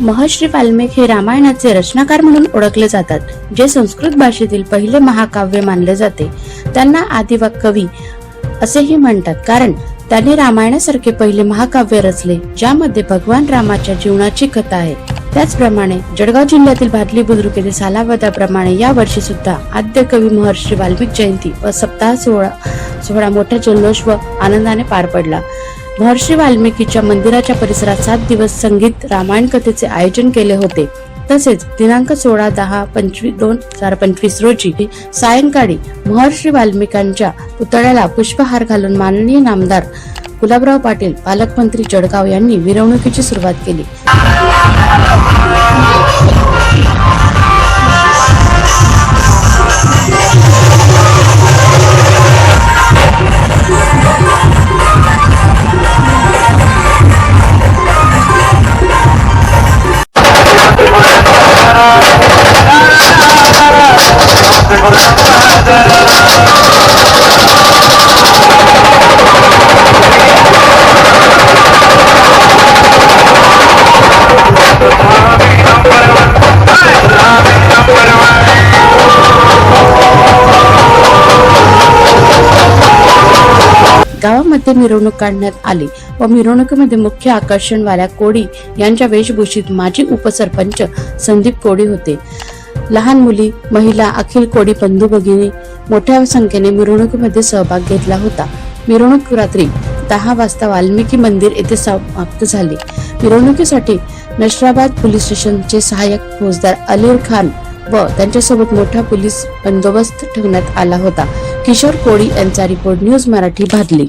महर्षी वाल्मिक हे रामायणाचे रचनाकार म्हणून ओळखले जातात जे संस्कृत भाषेतील पहिले महाकाव्य मानले जाते. त्यांना आदिवा कवी असेही म्हणतात कारण त्यांनी रामायणासारखे पहिले महाकाव्य रचले ज्यामध्ये भगवान रामाच्या जीवनाची कथा आहे. त्याचप्रमाणे जळगाव जिल्ह्यातील भादली बुद्रुक येथे सालावदाप्रमाणे या वर्षी सुद्धा आद्य कवी महर्षी वाल्मिक जयंती व सप्ताह सोहळा सोहळा मोठ्या जल्लोष व आनंदाने पार पडला. महर्षी वाल्मिकीच्या मंदिराच्या परिसरात सात दिवस संगीत रामायण कथेचे आयोजन केले होते. तसेच दिनांक सोळा दहा पंचवीस दोन हजार पंचवीस रोजी सायंकाळी महर्षी वाल्मिकांच्या पुतळ्याला पुष्पहार घालून माननीय नामदार गुलाबराव पाटील पालकमंत्री जळगाव यांनी मिरवणुकीची सुरुवात केली. गावामध्ये मिरवणूक काढण्यात आली व मिरवणुकीमध्ये मुख्य आकर्षण वाल्या कोडी यांच्या वेशभूषित माजी उपसरपंच संदीप कोडी होते. लहान मुली महिला अखिल कोडी बंधू भगिनी मोठ्या संख्येने मिरवणुकीमध्ये सहभाग घेतला होता. मिरवणूक रात्री दहा वाजता वाल्मिकी मंदिर येथे समाप्त झाली. मिरवणुकीसाठी नशराबाद पोलीस स्टेशनचे सहाय्यक फौजदार अलीर खान व त्यांच्यासोबत मोठा पोलीस बंदोबस्त ठेवण्यात आला होता. किशोर कोळी यांचा रिपोर्ट न्यूज मराठी भादली.